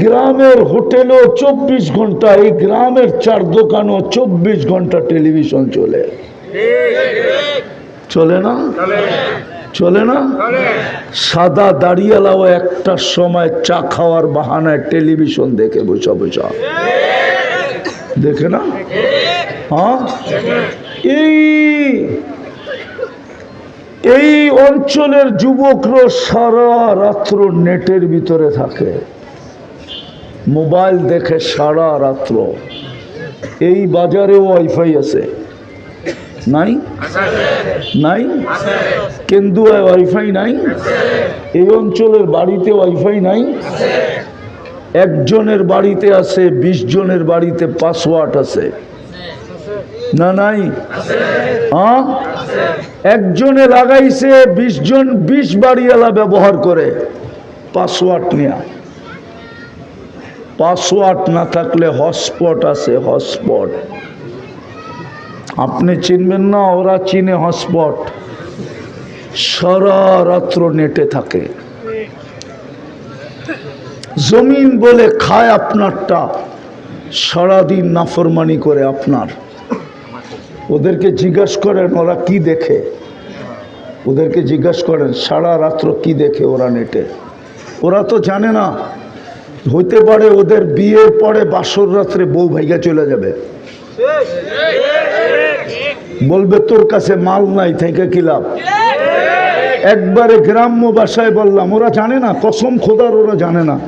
গ্রামের হোটেলও চব্বিশ ঘণ্টা, এই গ্রামের চার দোকানও চব্বিশ ঘণ্টা টেলিভিশন চলে। চলে না? চলে না? সাদা দাঁড়িয়ালাও একটা সময় চা খাওয়ার বাহানায় টেলিভিশন দেখে বসা বসা। দেখে না? হ্যাঁ? এই এই অঞ্চলের যুবকরা সারা রাত্র নেটের ভিতরে থাকে। মোবাইল দেখে সারা রাত্র। এই বাজারে ওয়াইফাই আছে। নাই? নাই? কেন্দুয়ায় ওয়াইফাই নাই? এই অঞ্চলের বাড়িতে ওয়াইফাই নাই? একজনের বাড়িতে আছে, বিশ জনের বাড়িতে পাসওয়ার্ড আছে। না নাই? হ্যাঁ? একজনে লাগাইছে, বিশ জন, বিশ বাড়িওয়ালা ব্যবহার করে। পাসওয়ার্ড নেয়া। পাসওয়ার্ড না থাকলে হটস্পট আছে, হটস্পট। আপনি চিনবেন না, ওরা চিনে হটস্পট। সারা রাত্র নেটে থাকে। জমিন বলে খায় আপনারটা, সারাদিন নাফরমানি করে আপনার। ওদেরকে জিজ্ঞাস করেন, ওরা কি দেখে? ওদেরকে জিজ্ঞাস করেন সারা রাত্র কি দেখে ওরা নেটে? ওরা তো জানে না। হইতে পারে ওদের বিয়ের পরে বাসর রাত্রে বউ ভাইগা চলে যাবে। বলবে, তোর কাছে মাল নাই, থেকে কি লাভ? একবারে গ্রাম্য ভাষায় বললাম, ওরা জানে না, কসম খোদার, ওরা জানে না।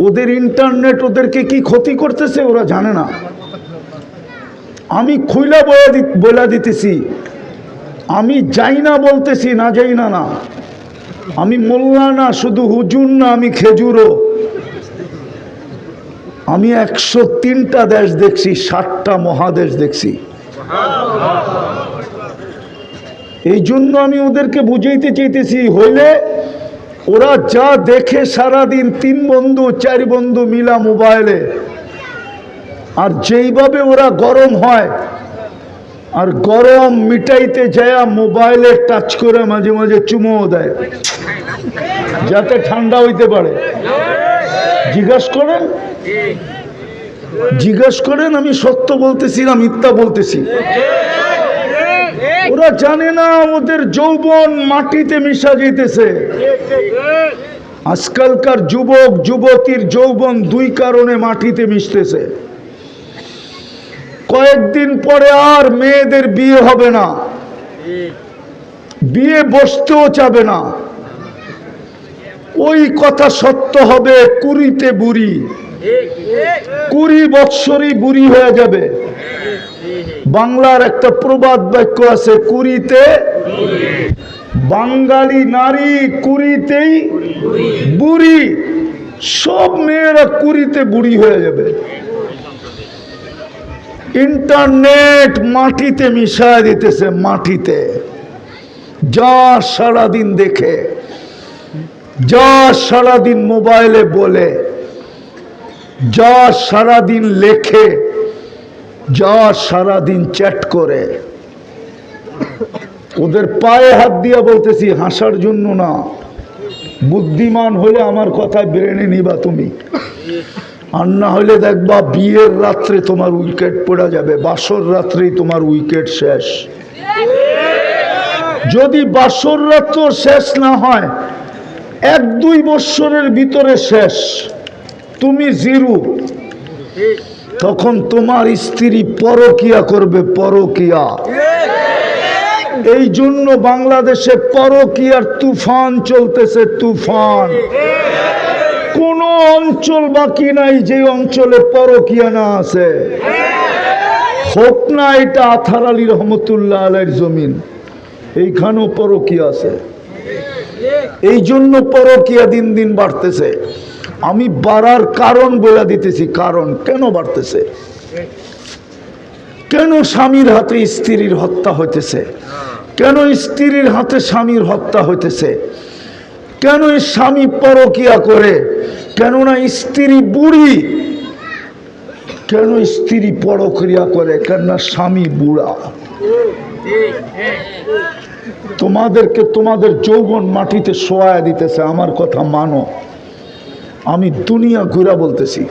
ওদের ইন্টারনেট ওদেরকে কি ক্ষতি করতেছে, ওরা জানে না। আমি খুইলা দি- বলে দিতেছি। আমি যাই না বলতেছি, না যাই না না। আমি মোল্লা না, শুধু হুজুর না, আমি খেজুরও। আমি একশো তিনটা দেশ দেখছি, ষাটটা মহাদেশ দেখছি। এই জন্য আমি ওদেরকে বুঝাইতে চাইতেছি, হইলে ওরা যা দেখে সারাদিন তিন বন্ধু, চার বন্ধু মিলা মোবাইলে। আর যেইভাবে ওরা গরম হয়, আর গরম মিটাইতে যায় মোবাইলে টাচ করে মাঝে মাঝে চুমোও দেয়, যাতে ঠান্ডা হইতে পারে। জিজ্ঞাস করেন জিজ্ঞাস করেন, আমি সত্য বলতেছি না মিথ্যা বলতেছি। ওরা জানে না ওদের যৌবন মাটিতে মিশা যেতেছে। আজকালকার যুবক, যুবতীর যৌবন দুই কারণে মাটিতে মিশতেছে। কয়েকদিন পরে আর মেয়েদের বিয়ে হবে না। বিয়ে বসতেও চাবে না। ওই কথা সত্য হবে, কুড়িতে বুড়ি। কুড়ি বৎসরই বুড়ি হয়ে যাবে। বাংলার একটা প্রবাদ বাক্য আছে, কুড়িতে বাঙালি নারী কুড়িতেই বুড়ি। সব মেয়েরা কুড়িতে বুড়ি হয়ে যাবে। ইন্টারনেট মাটিতে মিশায় দিতেছে, মাটিতে। যা সারাদিন দেখে। যা সারাদিন মোবাইলে বলে, যা সারাদিন লেখে, যা সারাদিন চ্যাট করে। ওদের পায়ে হাত দিয়া বলতেছি, হাসার জন্য না, বুদ্ধিমান হলে আমার কথা ব্রেনে নিবা তুমি। আর না হলে দেখবা বিয়ের রাত্রে তোমার উইকেট পড়ে যাবে, বাসর রাত্রেই তোমার উইকেট শেষ। যদি বাসর রাত্র শেষ না হয় এক, দুই বৎসরের ভিতরে শেষ। তুমি জিরু। তখন তোমার স্ত্রী পরকিয়া করবে, পরকিয়া। এই জন্য বাংলাদেশে পরকিয়ার তুফান চলতেছে, তুফান। কোন অঞ্চল বাকি নাই যে অঞ্চলে পরকিয়া না আছে। হোক না এটা আথার আলী রহমতুল্লাহ আলের জমিন, এইখানেও পরকিয়া আছে। এই জন্য পরকিয়া দিন দিন বাড়তেছে। আমি বাড়ার কারণ বলে দিতেছি, কারণ কেন বাড়তেছে? কেন স্বামীর হাতে স্ত্রীর হত্যা হইতেছে? কেন স্ত্রীর হাতে স্বামীর হত্যা হইতেছে? কেন স্বামী পরকিয়া করে? কেননা স্ত্রী বুড়ি? কেন স্ত্রী পরক্রিয়া করে? কেননা স্বামী বুড়া? তোমাদেরকে তোমাদের যৌবন মাটিতে শোয়া দিতেছে, আমার কথা মানো। আমি দুনিয়া ঘুরা বলতেছি।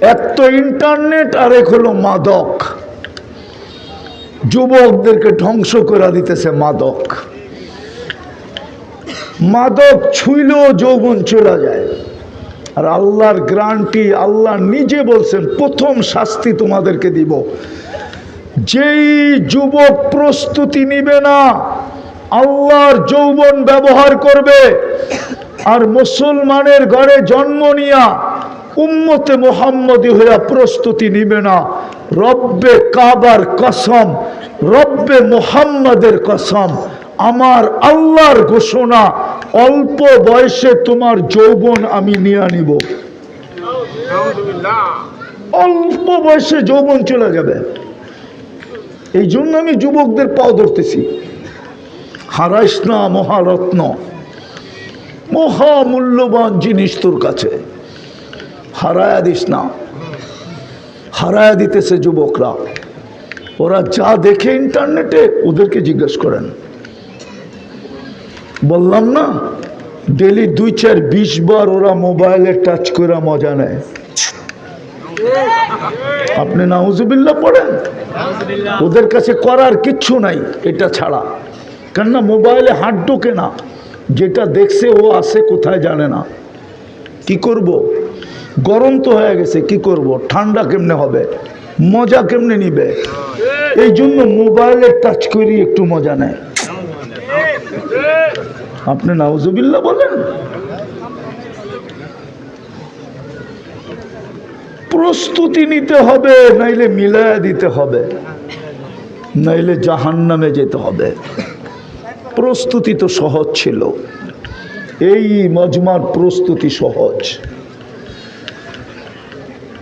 এক তো ইন্টারনেট আর এক হলো মাদক। যুবকদেরকে ধ্বংস করে দিতেছে মাদক। মাদক ছুইলেও যৌবন চলে যায়। আর আল্লাহর গ্রান্টি আল্লাহ নিজে বলছেন, প্রথম শাস্তি তোমাদেরকে দিব। যেই যুবক প্রস্তুতি নিবে না আল্লাহর যৌবন ব্যবহার করবে। আর মুসলমানের ঘরে জন্ম নিয়া উম্মতে মোহাম্মদী হইয়া প্রস্তুতি নিবে না। রব্বে কাবার কসম রব্বে মোহাম্মদের কসম আমার আল্লাহর ঘোষণা অল্প বয়সে তোমার যৌবন আমি নিয়ে নিব। অল্প বয়সে যৌবন চলে যাবে। এই জন্য আমি যুবকদের পাও ধরতেছি। হারাইস না মহারত্ন। মহামূল্যবান জিনিস তোর কাছে। হারায়া দিস না। হারায়া দিতেছে যুবকরা। ওরা যা দেখে ইন্টারনেটে ওদেরকে জিজ্ঞেস করেন। বললাম না ডেলি দুই চার বিশ বার ওরা মোবাইলে টাচ করে মজা নেয়। আপনি নাউজুবিল্লাহ পড়েন? ওদের কাছে করার কিচ্ছু নাই, এটা ছাড়া। কেননা মোবাইলে হাত ঢোকে না, যেটা দেখছে ও আসে কোথায় জানে না। কি করব। গরম তো হয়ে গেছে, কি করব। ঠান্ডা কেমনে হবে? মজা কেমনে নিবে? এই জন্য মোবাইলে টাচ করি একটু মজা নেয়। আপনি নাউজুবিল্লাহ বলেন? প্রস্তুতি নিতে হবে, নাইলে মিলায়া দিতে হবে, নাইলে জাহান্নামে যেতে হবে। প্রস্তুতি তো সহজ ছিল। এই মজমার প্রস্তুতি সহজ।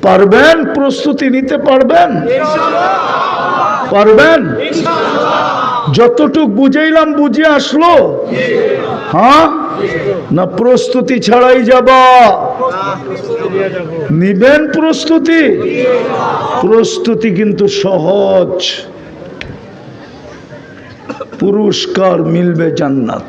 পারবেন প্রস্তুতি নিতে পারবেন? পারবেন? যতটুক বুঝাইলাম, বুঝে আসলো। হ্যাঁ? না প্রস্তুতি ছাড়াই যাব। নিবেন প্রস্তুতি? প্রস্তুতি কিন্তু সহজ। পুরস্কার মিলবে জান্নাত।